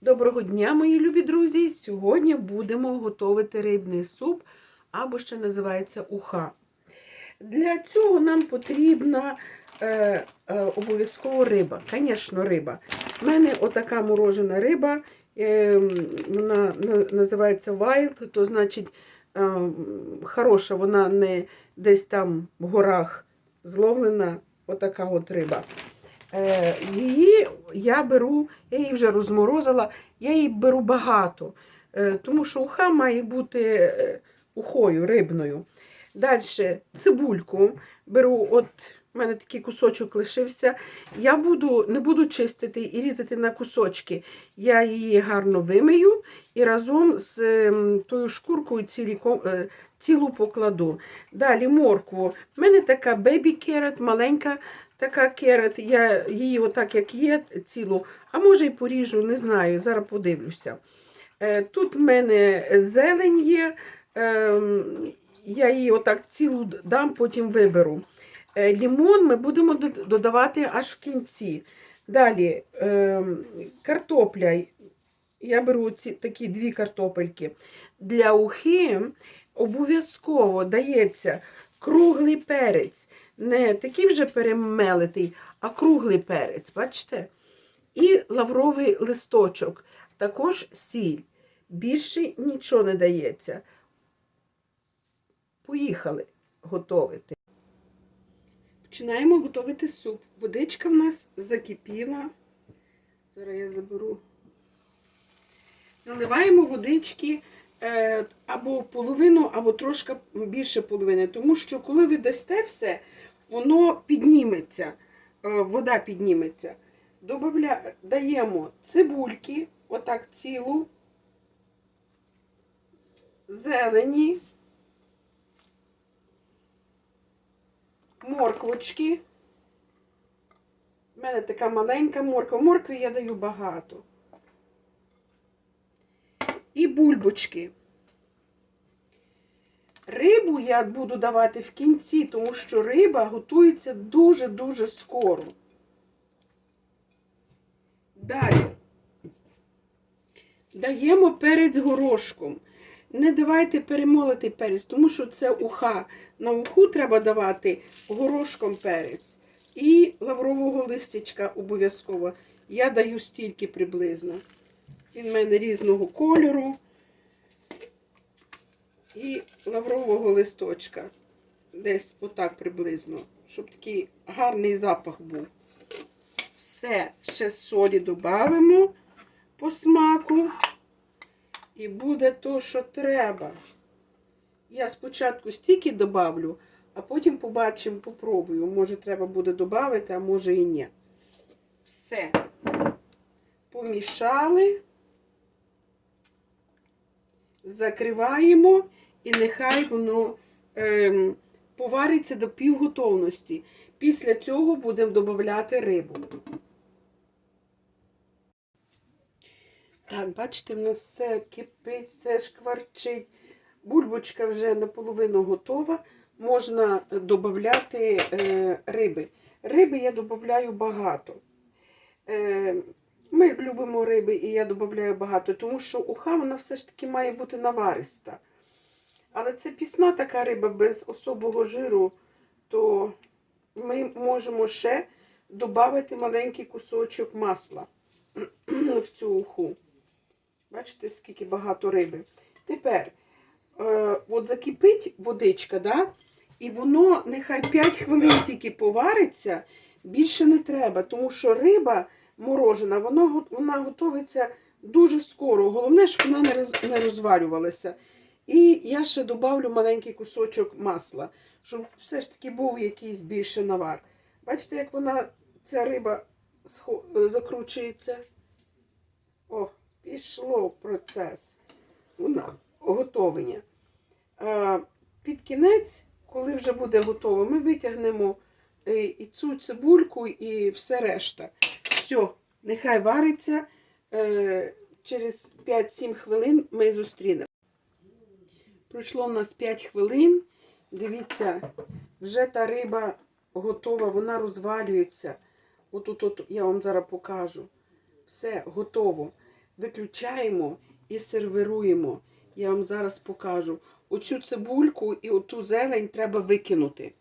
Доброго дня, мої любі друзі! Сьогодні будемо готувати рибний суп, або ще називається уха. Для цього нам потрібна е, е, обов'язково риба. Звісно, риба. У мене отака морожена риба, е, вона називається wild, то значить е, хороша, вона не десь там в горах зловлена, отака от риба. Е, її я беру, я її вже розморозила, я її беру багато, е, тому що уха має бути е, ухою рибною. Далі цибульку беру, от у мене такий кусочок лишився. Я буду, не буду чистити і різати на кусочки. Я її гарно вимию і разом з ем, тою шкуркою цілі, цілу покладу. Далі моркву. У мене така бебі керет, маленька така керет. Я її отак, як є, цілу, а може і поріжу, не знаю, зараз подивлюся. Е, Тут в мене зелень є. ем, Я її отак цілу дам, потім виберу. Е, Лімон ми будемо додавати аж в кінці. Далі ем, картопля. Я беру ці такі дві картопельки. Для ухи обов'язково дається круглий перець. Не такий вже перемелитий, а круглий перець, бачите? І лавровий листочок, також сіль. Більше нічого не дається. Поїхали готувати. Починаємо готувати суп. Водичка в нас закипіла. Зараз я заберу. Наливаємо водички або половину, або трошки більше половини. Тому що, коли ви дасте все, воно підніметься, е, вода підніметься. Добавля... Даємо цибульки, отак цілу, зелені, морквочки. У мене така маленька морква. Моркви я даю багато. Бульбочки. Рибу я буду давати в кінці, тому що риба готується дуже-дуже скоро. Далі. Даємо перець горошком. Не давайте перемолотий перець, тому що це уха. На уху треба давати горошком перець. І лаврового листячка обов'язково. Я даю стільки приблизно. Він в мене різного кольору. І лаврового листочка. Десь отак приблизно, щоб такий гарний запах був. Все, ще солі додамо по смаку. І буде то, що треба. Я спочатку стільки добавлю, а потім побачимо, попробую. Може, треба буде додати, а може і ні. Все. Помішали. Закриваємо і нехай воно ем, повариться до півготовності. Після цього будемо додати рибу. Так, бачите, в нас все кипить, все шкварчить. Бульбочка вже наполовину готова. Можна додати е, риби. Риби я додаю багато. Е, ми любимо риби і я додаю багато, тому що уха вона все ж таки має бути навариста. Але це пісна така риба без особого жиру, то ми можемо ще додати маленький кусочок масла в цю уху. Бачите, скільки багато риби. Тепер, е, от закипить водичка, да? і воно нехай 5 хвилин тільки повариться, більше не треба, тому що риба морожена, вона, вона готується дуже скоро. Головне, щоб вона не, роз, не розвалювалася. І я ще додавлю маленький кусочок масла, щоб все ж таки був якийсь більше навар. Бачите, як вона, ця риба е, закручується? О, пішло процес. Вона готовлення. Під кінець, коли вже буде готово, ми витягнемо е, і цю цибульку, і все решта. Все, нехай вариться. Е, Через 5-7 хвилин ми зустрінемо. Пройшло в нас 5 хвилин. Дивіться, вже та риба готова, вона розвалюється. Отут от я вам зараз покажу. Все, готово. виключаємо і сервіруємо. Я вам зараз покажу. Оцю цибульку і оту зелень треба викинути.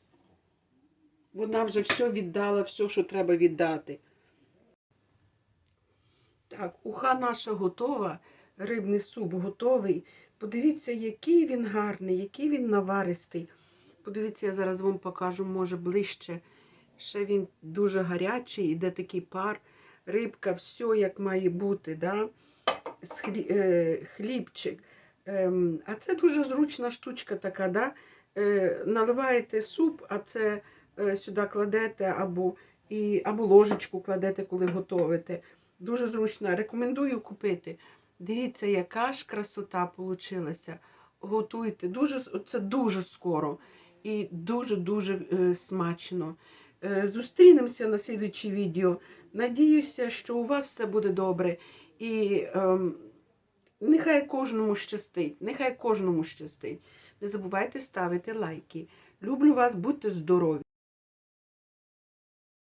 Вона вже все віддала, все, що треба віддати. Так, уха наша готова, рибний суп готовий. Подивіться, який він гарний, який він наваристий. Подивіться, я зараз вам покажу, може, ближче. Ще він дуже гарячий, іде такий пар. Рибка, все як має бути. Да? З е, хлібчик. Ем, а це дуже зручна штучка така. Да? Е, наливаєте суп, а це е, сюди кладете або, і, або ложечку кладете, коли готовите. Дуже зручно. Рекомендую купити. Дивіться, яка ж красота получилася. Готуйте. Дуже, це дуже скоро і дуже-дуже е, смачно. Е, зустрінемося на слідуючій відео. Надіюся, що у вас все буде добре. І ем, нехай кожному щастить. Нехай кожному щастить. Не забувайте ставити лайки. Люблю вас, будьте здорові!